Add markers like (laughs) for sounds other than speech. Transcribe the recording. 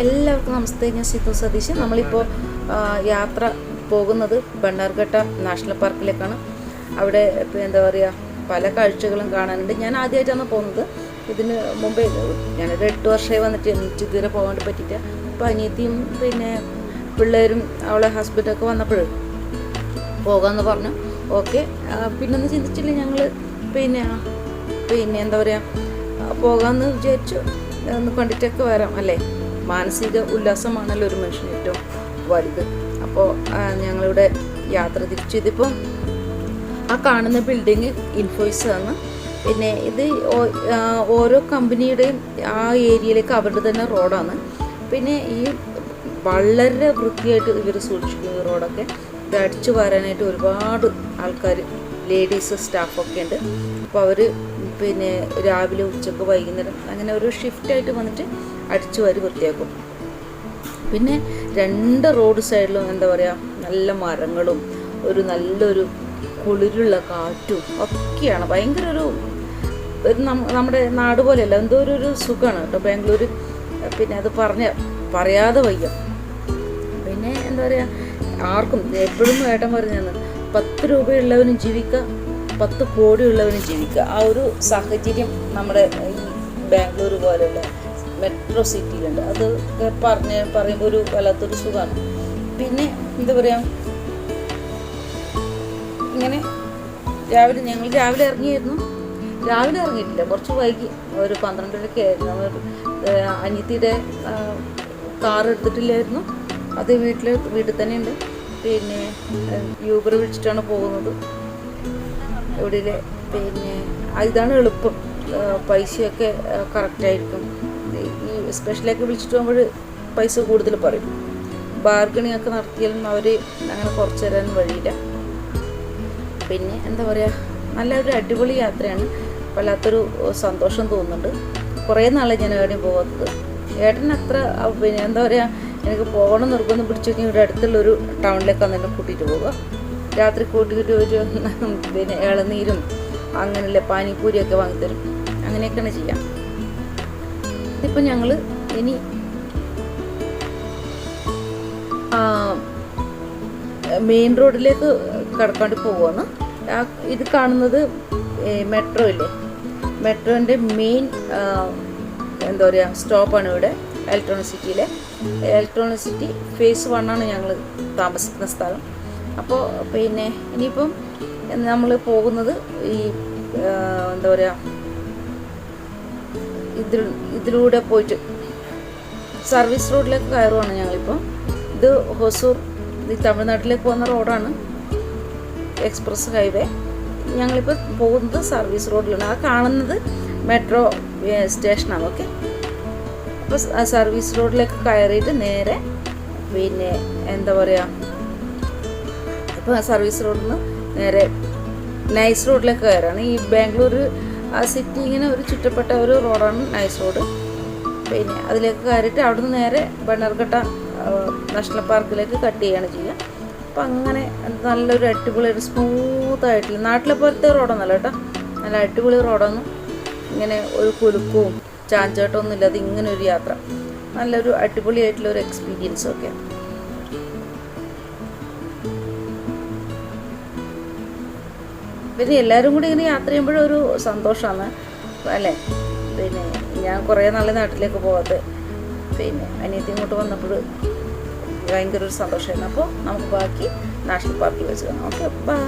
എല്ലാവർക്കും നമസ്തേ ഞാൻ സിത്തു സതീശ് നമ്മളിപ്പോൾ യാത്ര പോകുന്നത് ബണ്ണാർഘട്ട നാഷണൽ പാർക്കിലേക്കാണ്. അവിടെ എന്താ പറയുക പല കാഴ്ചകളും കാണാനുണ്ട്. ഞാൻ ആദ്യമായിട്ടാണ് പോകുന്നത്. ഇതിന് മുമ്പേ ഞാനൊരു എട്ട് വർഷമായി വന്നിട്ട് എനിക്ക് ഇതുവരെ പോകാൻ പറ്റിയിട്ട് അപ്പോൾ അനിയത്തിയും പിന്നെ പിള്ളേരും അവളെ ഹസ്ബൻഡൊക്കെ വന്നപ്പോൾ പോകാമെന്ന് പറഞ്ഞു. ഓക്കെ പിന്നൊന്നും ചിന്തിച്ചില്ല ഞങ്ങൾ പിന്നെ പിന്നെ എന്താ പറയുക പോകാമെന്ന് വിചാരിച്ചു. ഒന്ന് കണ്ടിട്ടൊക്കെ വരാം അല്ലേ? മാനസിക ഉല്ലാസമാണല്ലോ ഒരു മനുഷ്യന് ഏറ്റവും വലുത്. അപ്പോൾ ഞങ്ങളിവിടെ യാത്ര തിരിച്ചു. ആ കാണുന്ന ബിൽഡിങ് ഇൻഫോയ്സ് ആണ്. പിന്നെ ഇത് ഓരോ കമ്പനിയുടെയും ആ ഏരിയയിലേക്ക് അവരുടെ തന്നെ റോഡാണ് പിന്നെ ഈ വളരെ വൃത്തിയായിട്ട് ഇവർ സൂക്ഷിക്കുന്ന റോഡൊക്കെ ഇത് അടിച്ചു വരാനായിട്ട് ഒരുപാട് ആൾക്കാർ ലേഡീസ് സ്റ്റാഫൊക്കെ ഉണ്ട്. അപ്പോൾ അവർ പിന്നെ രാവിലെ ഉച്ചയ്ക്ക് വൈകുന്നേരം അങ്ങനെ ഒരു ഷിഫ്റ്റായിട്ട് വന്നിട്ട് അടിച്ചു വാരി വൃത്തിയാക്കും. പിന്നെ രണ്ട് റോഡ് സൈഡിലും എന്താ പറയുക നല്ല മരങ്ങളും ഒരു നല്ലൊരു കുളിരുള്ള കാറ്റും ഒക്കെയാണ്. ഭയങ്കര ഒരു നമ്മുടെ നാട് പോലെയല്ല എന്തോ ഒരു സുഖമാണ് കേട്ടോ ബാംഗ്ലൂർ പിന്നെ അത് പറഞ്ഞ പറയാതെ വയ്യ. പിന്നെ എന്താ പറയുക ആർക്കും എപ്പോഴും ഏട്ടൻ പറഞ്ഞാണ് പത്ത് രൂപയുള്ളവനും ജീവിക്കുക പത്ത് കോടിയുള്ളവന് ജീവിക്കുക. ആ ഒരു സാഹചര്യം നമ്മുടെ ഈ ബാംഗ്ലൂർ പോലെയുള്ള മെട്രോ സിറ്റിയിലുണ്ട്. അത് പറഞ്ഞ് പറയുമ്പോൾ ഒരു വല്ലാത്തൊരു സുഖമാണ്. പിന്നെ എന്താ പറയുക ഇങ്ങനെ രാവിലെ ഞങ്ങൾ രാവിലെ ഇറങ്ങിയായിരുന്നു. രാവിലെ ഇറങ്ങിയിട്ടില്ല. കുറച്ച് വൈകി. ഒരു പന്ത്രണ്ടരയ്ക്ക് ആയിരുന്നു. അനിയത്തിയുടെ കാർ എടുത്തിട്ടില്ലായിരുന്നു. അത് വീട്ടിൽ വീട്ടിൽ തന്നെ ഉണ്ട് പിന്നെ യൂബർ വിളിച്ചിട്ടാണ് പോകുന്നത്. ഇവിടെ പിന്നെ ഇതാണ് എളുപ്പം. പൈസയൊക്കെ കറക്റ്റായിരിക്കും ഈ സ്പെഷ്യലൊക്കെ വിളിച്ചിട്ട് പോകുമ്പോൾ പൈസ കൂടുതൽ പറയും. ബാർഗണിങ് ഒക്കെ നടത്തിയാലും അവർ അങ്ങനെ കുറച്ച് തരാൻ വഴിയില്ല. പിന്നെ എന്താ പറയുക നല്ല ഒരു അടിപൊളി യാത്രയാണ്. വല്ലാത്തൊരു സന്തോഷം തോന്നുന്നുണ്ട്. കുറേ നാളെ ഞാൻ എവിടെയും പോകാത്തത് ഏട്ടൻ അത്ര പിന്നെ എന്താ പറയുക എനിക്ക് പോകണം നിർബന്ധം പിടിച്ചു കഴിഞ്ഞാൽ ഇവിടെ അടുത്തുള്ളൊരു ടൗണിലേക്ക് അന്നെ കൂട്ടിയിട്ട് പോവുക. രാത്രി കൂട്ടിയിട്ട് ഒരു (laughs) പിന്നെ ഇളനീരും അങ്ങനെയുള്ള പാനിപ്പൂരിയൊക്കെ വാങ്ങിത്തരും. അങ്ങനെയൊക്കെയാണ് ചെയ്യാം. ഇതിപ്പോൾ ഞങ്ങൾ ഇനി മെയിൻ റോഡിലേക്ക് കടക്കാണ്ട് ആ ഇത് കാണുന്നത് മെട്രോ ഇല്ലേ? മെട്രോന്റെ മെയിൻ എന്താ പറയുക സ്റ്റോപ്പാണ് ഇവിടെ ഇലക്ട്രോണിക് സിറ്റിയിലെ ഇലക്ട്രോണിക് സിറ്റി ഫേസ് വണ്ണാണ് ഞങ്ങൾ താമസിക്കുന്ന സ്ഥലം. അപ്പോൾ പിന്നെ ഇനിയിപ്പം നമ്മൾ പോകുന്നത് ഈ എന്താ പറയുക ഇതിൽ ഇതിലൂടെ പോയിട്ട് സർവീസ് റോഡിലേക്ക് കയറുവാണ് ഞങ്ങളിപ്പോൾ ഇത് ഹൊസൂർ ഈ തമിഴ്നാട്ടിലേക്ക് പോകുന്ന റോഡാണ് എക്സ്പ്രസ് ഹൈവേ. ഞങ്ങളിപ്പോൾ പോകുന്നത് സർവീസ് റോഡിലാണ്. ആ കാണുന്നത് മെട്രോ സ്റ്റേഷനാണ് ഓക്കെ? അപ്പോൾ സർവീസ് റോഡിലേക്ക് കയറിയിട്ട് നേരെ പിന്നെ എന്താ പറയുക സർവീസ് റോഡിൽ നിന്ന് നേരെ നൈസ് റോഡിലേക്ക് കയറാണ്. ഈ ബാംഗ്ലൂർ ആ സിറ്റി ഇങ്ങനെ ഒരു ചുറ്റപ്പെട്ട ഒരു റോഡാണ് നൈസ് റോഡ് പിന്നെ അതിലേക്ക് കയറിയിട്ട് അവിടുന്ന് നേരെ ബണ്ണർഘട്ട നാഷണൽ പാർക്കിലേക്ക് കട്ട് ചെയ്യുകയാണ് ചെയ്യുക. അപ്പം അങ്ങനെ നല്ലൊരു അടിപൊളി ഒരു സ്മൂത്ത് ആയിട്ടുള്ള നാട്ടിലെ പോലത്തെ റോഡൊന്നല്ല കേട്ടോ. നല്ല അടിപൊളി റോഡാണ് ഇങ്ങനെ ഒരു കുലുക്കവും ചാഞ്ചാട്ടമൊന്നും ഇല്ലാതെ ഇങ്ങനെ ഒരു യാത്ര. നല്ലൊരു അടിപൊളിയായിട്ടുള്ള ഒരു എക്സ്പീരിയൻസ് ഒക്കെ. പിന്നെ എല്ലാവരും കൂടി ഇങ്ങനെ യാത്ര ചെയ്യുമ്പോഴും ഒരു സന്തോഷമാണ് അല്ലേ? പിന്നെ ഞാൻ കുറേ നാളെ നാട്ടിലേക്ക് പോകാത്ത പിന്നെ അനിയത്തി ഇങ്ങോട്ട് വന്നപ്പോൾ ഭയങ്കര ഒരു സന്തോഷമായിരുന്നു അപ്പോൾ നമുക്ക് ബാക്കി നാഷണൽ പാർക്കിൽ വെച്ച് കാണാം. Okay bye.